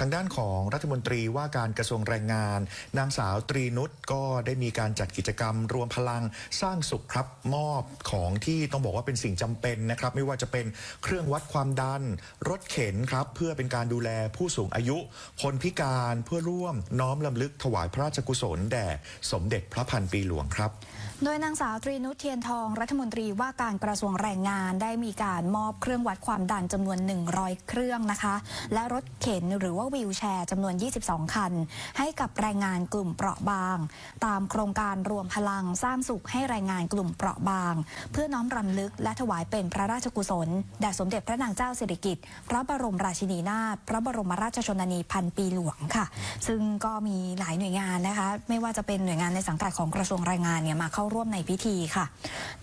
ทางด้านของรัฐมนตรีว่าการกระทรวงแรงงาน นางสาวตรีนุชก็ได้มีการจัดกิจกรรม รวมพลังสร้างสุขครับมอบของที่ต้องบอกว่าเป็นสิ่งจำเป็นนะครับ ไม่ว่าจะเป็นเครื่องวัดความดัน รถเข็นครับ เพื่อเป็นการดูแลผู้สูงอายุ คนพิการเพื่อร่วมน้อมลำลึกถวายพระราชกุศลแด่สมเด็จพระพันปีหลวงครับ โดยนางสาวตรีนุชเทียนทองรัฐมนตรีว่าการกระทรวงแรงงานได้มีการมอบเครื่องวัดความดันจำนวน 100 เครื่องนะคะ และรถเข็นหรือว่าวีลแชร์จำนวน 22 คัน ให้กับแรงงานกลุ่มเปราะบาง ตามโครงการรวมพลังสร้างสุขให้แรงงานกลุ่มเปราะบาง เพื่อน้อมรำลึกและถวายเป็นพระราชกุศลแด่สมเด็จพระนางเจ้าสิริกิติ์พระบรมราชินีนาถพระบรมราชชนนีพันปีหลวงค่ะ ซึ่งก็มีหลายหน่วยงานนะคะ ไม่ว่าจะเป็นหน่วยงานในสังกัดของกระทรวงแรงงานเนี่ยมาเข้าร่วมในพิธีค่ะ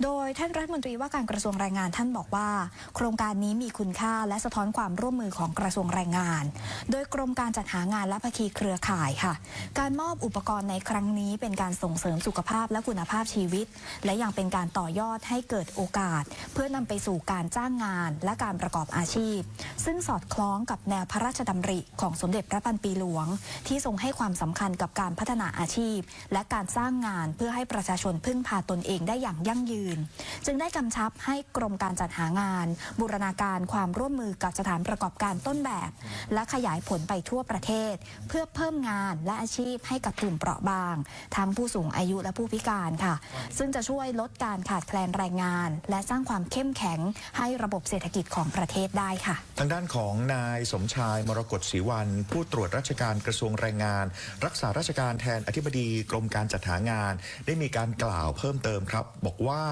โดยท่านรัฐมนตรีว่าการกระทรวงแรงงานท่านบอกว่า โครงการนี้มีคุณค่าและสะท้อนความร่วมมือของกระทรวงแรงงาน โดยกรมการจัดหางานและภาคีเครือข่ายค่ะ การมอบอุปกรณ์ในครั้งนี้เป็นการส่งเสริมสุขภาพและคุณภาพชีวิต และยังเป็นการต่อยอดให้เกิดโอกาส เพื่อนำไปสู่การจ้างงานและการประกอบอาชีพ ซึ่งสอดคล้องกับแนวพระราชดำริของสมเด็จพระพันปีหลวง ที่ทรงให้ความสำคัญกับการพัฒนาอาชีพ และการสร้างงานเพื่อให้ประชาชนพึ่งพาตนเองได้อย่างยั่งยืน จึงได้กำชับให้กรมการจัดหางาน บูรณาการความร่วมมือกับสถานประกอบการต้นแบบ และขยายผลไปทั่วประเทศ เพื่อเพิ่มงานและอาชีพให้กับกลุ่มเปราะบาง ทั้งผู้สูงอายุและผู้พิการค่ะ ซึ่งจะช่วยลดการขาดแคลนแรงงาน และสร้างความเข้มแข็งให้ระบบเศรษฐกิจของประเทศได้ค่ะ ทางด้านของนายสมชายมรกตศรีวัน ผู้ตรวจราชการกระทรวงแรงงาน รักษาราชการแทนอธิบดีกรมการจัดหางาน ได้มีการกล่าวเพิ่มเติมครับ บอกว่า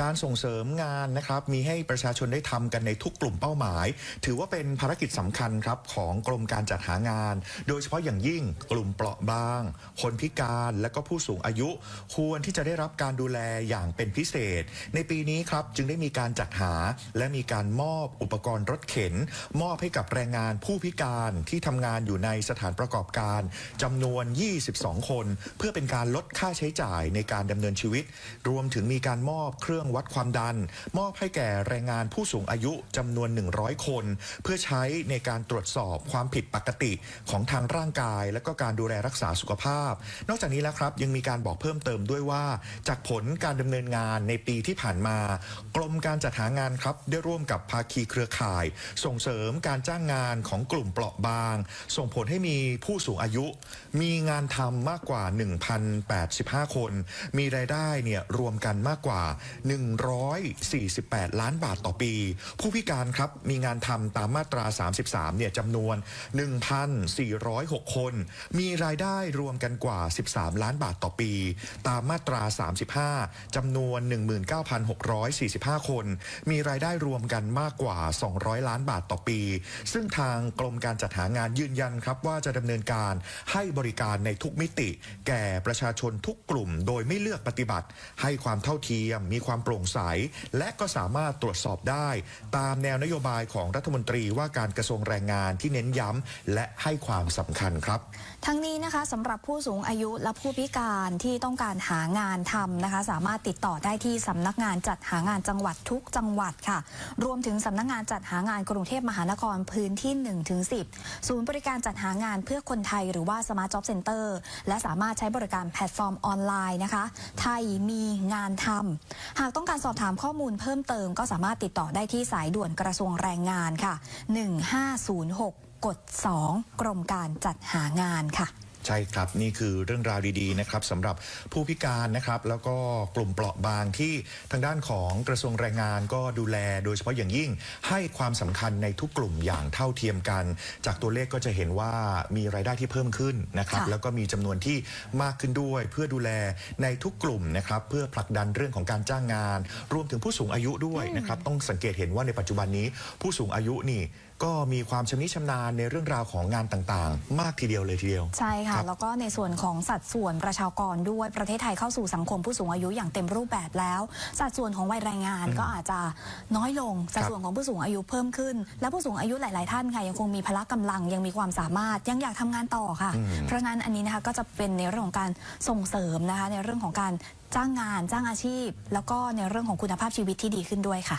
การส่งเสริมงานนะครับมีให้ประชาชนได้ทำกันในทุกกลุ่มเป้าหมาย ถือว่าเป็นภารกิจสำคัญครับของกรมการจัดจัดหางาน โดยเฉพาะอย่างยิ่งกลุ่มเปราะบาง คนพิการและก็ผู้สูงอายุ ควรที่จะได้รับการดูแลอย่างเป็นพิเศษ ในปีนี้ครับจึงได้มีการจัดหาและมีการมอบอุปกรณ์รถเข็น มอบให้กับแรงงานผู้พิการที่ทำงานอยู่ในสถานประกอบการจำนวน 22 คน เพื่อเป็นการลดค่าใช้จ่ายในการดำเนินชีวิต รวมถึงมีการมอบเครื่องวัดความดัน มอบให้แก่แรงงานผู้สูงอายุจำนวน 100 คน เพื่อใช้ในการตรวจสอบความผิดปกกติของทางร่างกาย และก็การดูแลรักษาสุขภาพ นอกจากนี้แล้วครับยังมีการบอกเพิ่มเติมด้วยว่า จากผลการดำเนินงานในปีที่ผ่านมา กรมการจัดหางานครับได้ร่วมกับภาคีเครือข่าย ส่งเสริมการจ้างงานของกลุ่มเปราะบาง ส่งผลให้มีผู้สูงอายุ มีงานทำมากกว่า 1,085 คน มีรายได้เนี่ยรวมกันมากกว่า 148 ล้านบาทต่อปี ผู้พิการครับมีงานทำตามมาตรา 33เนี่ยจำนวน1,406 คน มีรายได้รวมกันกว่า 13 ล้านบาทต่อปี ตามมาตรา 35 จำนวน 19,645 คน มีรายได้รวมกันมากกว่า 200 ล้านบาทต่อปี ซึ่งทางกรมการจัดหางานยืนยันครับว่าจะดำเนินการให้บริการในทุกมิติ แก่ประชาชนทุกกลุ่ม โดยไม่เลือกปฏิบัติ ให้ความเท่าเทียม มีความโปร่งใส และก็สามารถตรวจสอบได้ ตามแนวนโยบายของรัฐมนตรีว่าการกระทรวงแรงงานที่เน้นย้ำและให้ความสำคัญครับ ทั้งนี้นะคะสำหรับผู้สูงอายุและผู้พิการที่ต้องการหางานทำนะคะ สามารถติดต่อได้ที่สำนักงานจัดหางานจังหวัดทุกจังหวัดค่ะ รวมถึงสำนักงานจัดหางานกรุงเทพมหานครพื้นที่1-10 ศูนย์บริการจัดหางานเพื่อคนไทยหรือว่า Smart Job Center และสามารถใช้บริการแพลตฟอร์มออนไลน์นะคะ ไทยมีงานทำหากต้องการสอบถามข้อมูลเพิ่มเติมก็สามารถติดต่อได้ที่สายด่วนกระทรวงแรงงานค่ะ 1506 กด2กรมการจัดหางานค่ะ ใช่ครับ นี่คือเรื่องราวดีๆนะครับสำหรับผู้พิการนะครับ แล้วก็กลุ่มเปราะบางที่ทางด้านของกระทรวงแรงงานก็ดูแล โดยเฉพาะอย่างยิ่งให้ความสำคัญในทุกกลุ่มอย่างเท่าเทียมกัน จากตัวเลขก็จะเห็นว่ามีรายได้ที่เพิ่มขึ้นนะครับ ค่ะ แล้วก็มีจำนวนที่มากขึ้นด้วย เพื่อดูแลในทุกกลุ่มนะครับ เพื่อผลักดันเรื่องของการจ้างงาน รวมถึงผู้สูงอายุด้วยนะครับ ต้องสังเกตเห็นว่าในปัจจุบันนี้ผู้สูงอายุนี่ก็มีความชำนิชำนาญในเรื่องราวของงานต่างๆ มากทีเดียวเลยทีเดียว ใช่ค่ะครับแล้วก็ในส่วนของสัดส่วนประชากรด้วยประเทศไทยเข้าสู่สังคมผู้สูงอายุอย่างเต็มรูปแบบแล้ว สัดส่วนของวัยแรงงานก็อาจจะน้อยลงสัดส่วนของผู้สูงอายุเพิ่มขึ้น และผู้สูงอายุหลาย ๆ ท่านค่ะยังคงมีพละกำลังยังมีความสามารถยังอยากทำงานต่อค่ะ เพราะงั้นอันนี้นะคะก็จะเป็นในเรื่องของการส่งเสริมนะคะในเรื่องของการจ้างงานจ้างอาชีพ แล้วก็ในเรื่องของคุณภาพชีวิตที่ดีขึ้นด้วยค่ะ